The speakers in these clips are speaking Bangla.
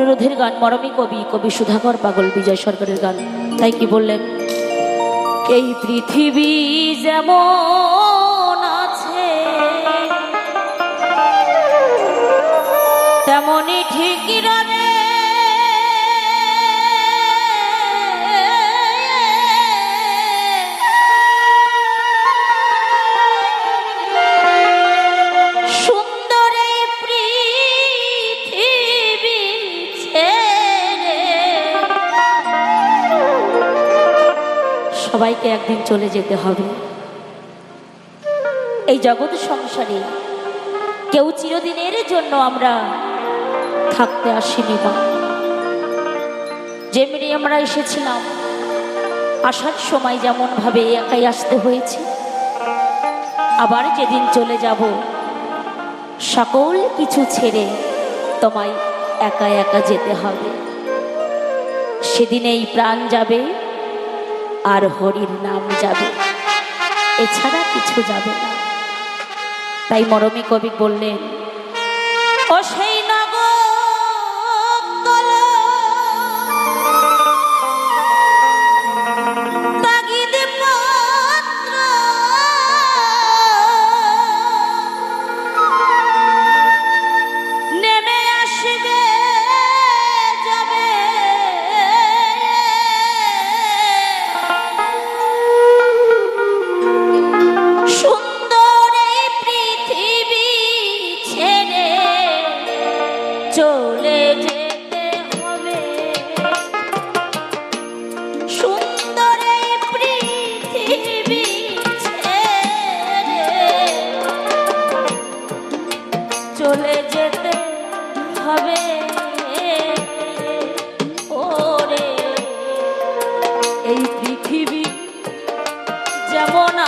অনুরোধের গান, মরমী কবি কবি সুধাকর পাগল, বিজয় সরকারের গান। তাই কি বললেন? এই পৃথিবী যেমন আছে তেমনই ঠিকই সবাইকে একদিন চলে যেতে হবে। এই জগৎ সংসারে কেউ চিরদিনের জন্য আমরা থাকতে আসিনি বা যেমনি আমরা এসেছিলাম, আসার সময় যেমন ভাবে একাই আসতে হয়েছে, আবার যেদিন চলে যাব, সকল কিছু ছেড়ে তোমায় একা একা যেতে হবে। সেদিন এই প্রাণ যাবে আর হরির নাম যাবে। এছাড়া কিছু যাবে না। তাই মরমী কবি বললেন ও সেই যেমন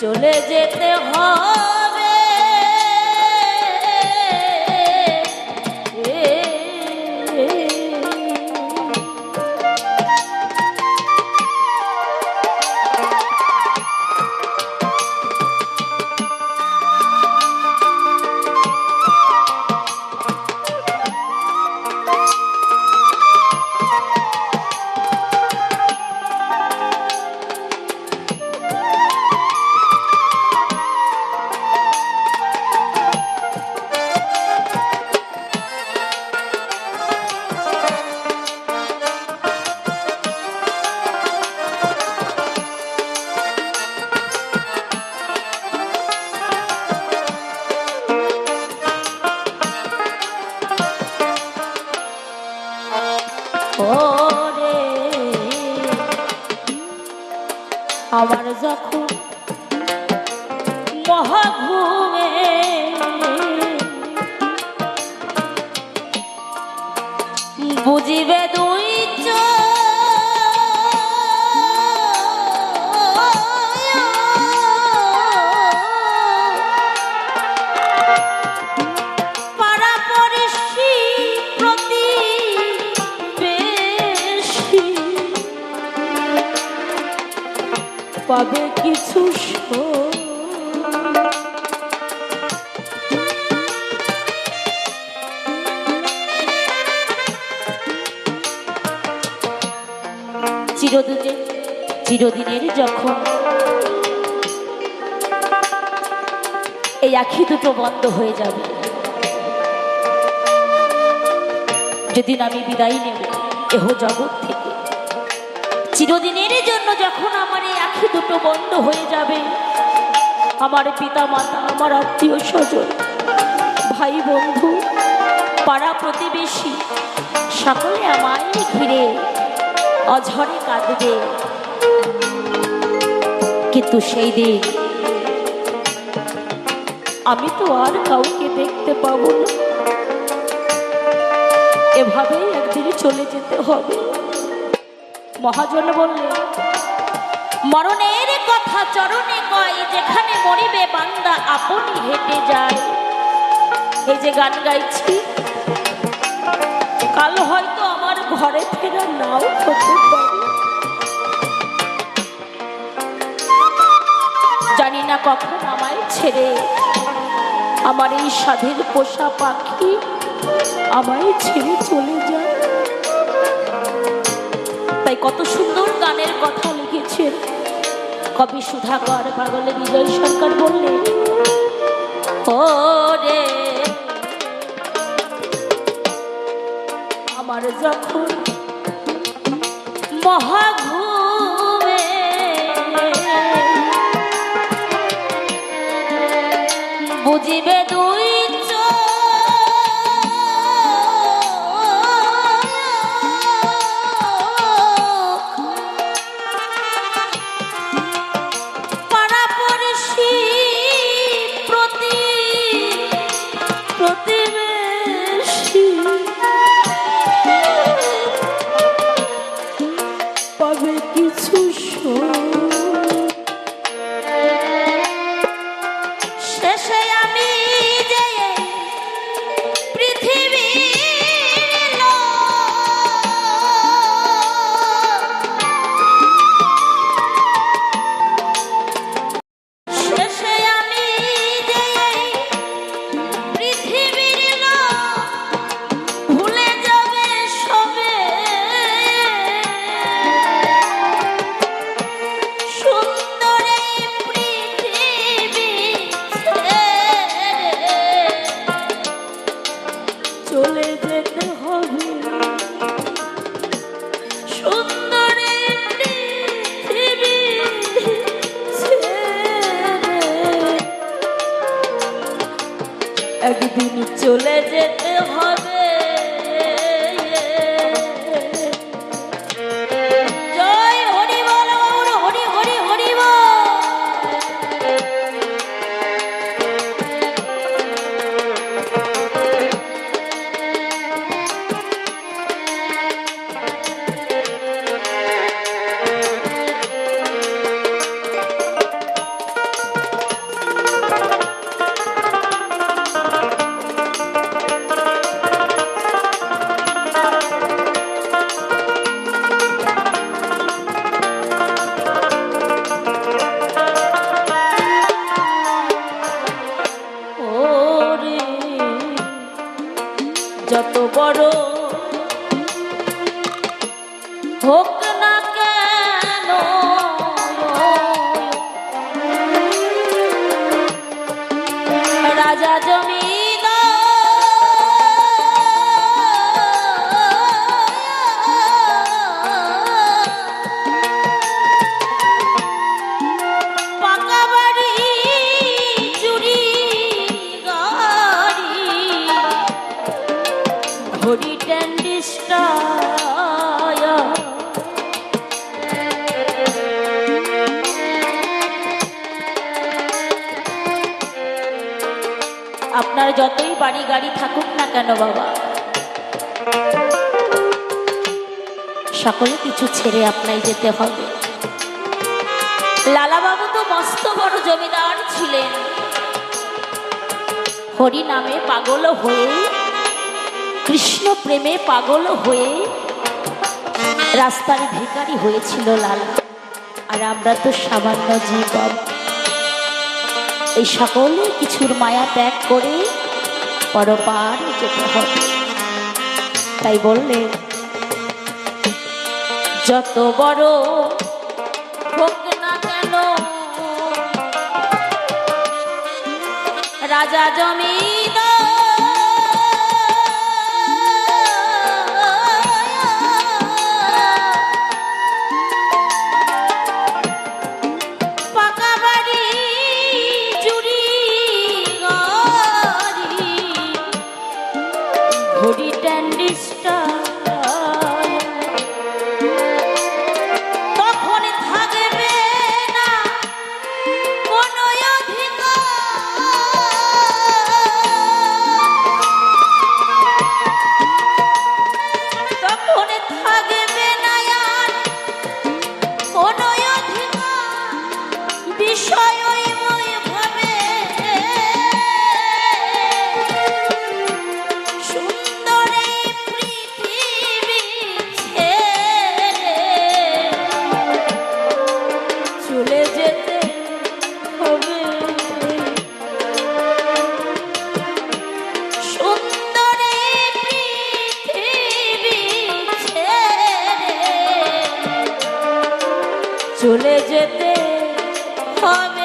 চলে যেতে হবে বুঝিবে দুই পাবে কিছু শোক। চিরদিনে, চিরদিনের যখন। এই আখি দুটো বন্ধ হয়ে যাবে। যেদিন আমি বিদায় নেব এহ জগৎ থেকে। চিরদিনের জন্য যখন আমার এই আখি দুটো বন্ধ হয়ে যাবে, আমার পিতা মাতা আমার আত্মীয় স্বজন, ভাই বন্ধু, পাড়া প্রতিবেশী, সকলে আমায় ঘিরে অঝরে কাঁদবে। কিন্তু সেই দিন আমি তো আর কাউকে দেখতে পাবো না। এভাবেই একদিন চলে যেতে হবে। মহাজন বললেন, মরণের কথা চরণে কয়, যেখানে মরিবে বান্দা আপনি হেঁটে যায়। এই যে গান গাইছি, কাল হয়তো ঘরে ফেরা নাও হতে পারে। জানি না কখন আমায় ছেড়ে আমার এই স্বাধীন পোষা পাখি আমায় ছেড়ে চলে যায়। তাই কত সুন্দর গানের কথা লিখেছেন কবি সুধাকর পাগলে বিজয় সরকার বললেন ও রে আমার যখন মহাঘুমে বুঝিবে পাবে কিছু সুখ। যত বড় আপনার যতই বাড়ি গাড়ি থাকুক না কেন বাবা, সকলে কিছু ছেড়ে আপনাই যেতে হবে। লালাবাবু তো মস্ত বড় জমিদার ছিলেন। হরি নামে পাগল হয়ে কৃষ্ণ প্রেমে পাগল হয়ে রাস্তার ভিখারি হয়েছিল লালা। আর আমরা তো সামান্য জীবন। এই সকল কিছুর মায়া ত্যাগ করে পরপার যেতে হবে। তাই বললে, যত বড় হোক না কেন, রাজা জমিদার চলে যেতে হবে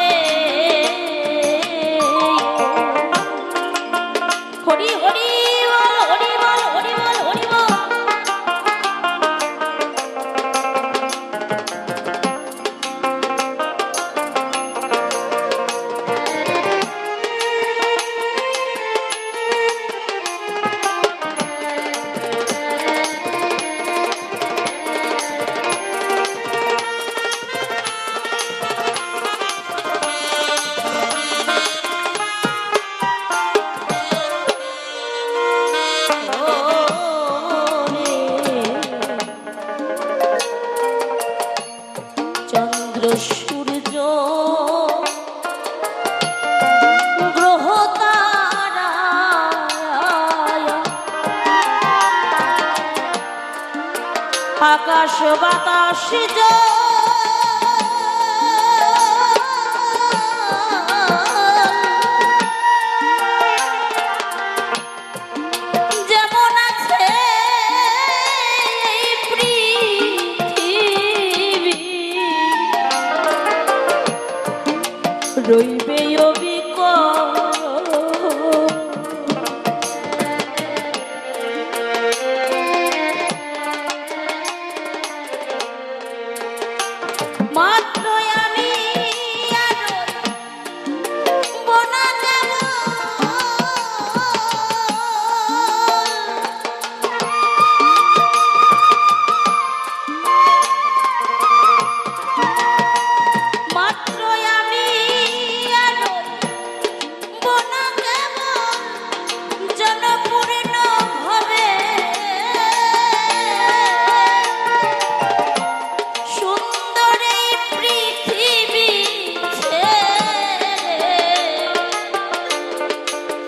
she does.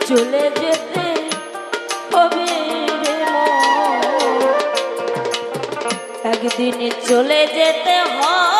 চলে যেতে হবে একদিন চলে যেতে হয়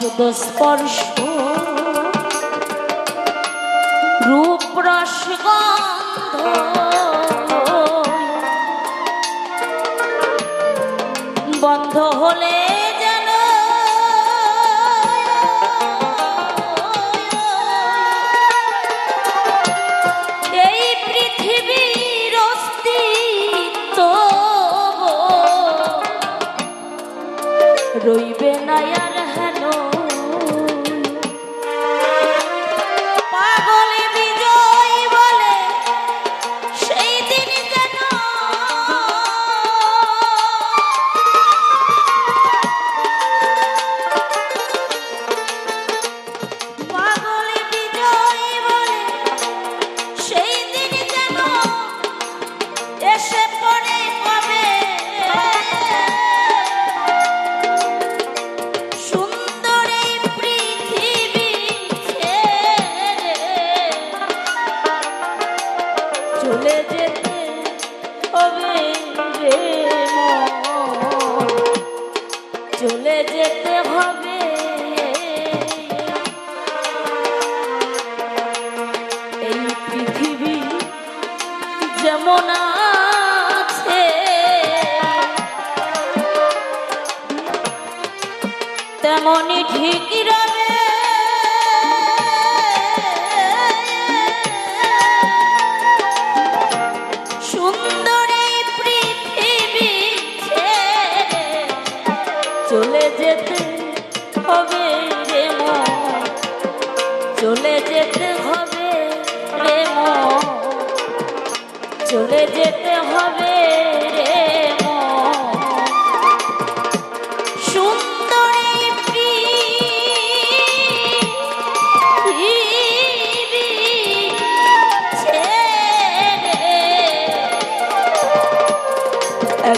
শব্দ স্পর্শ রূপ রসগন্ধ রইবে না আর হেনো। তেমনই ঠিক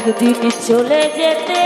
একদিন চলে যেতে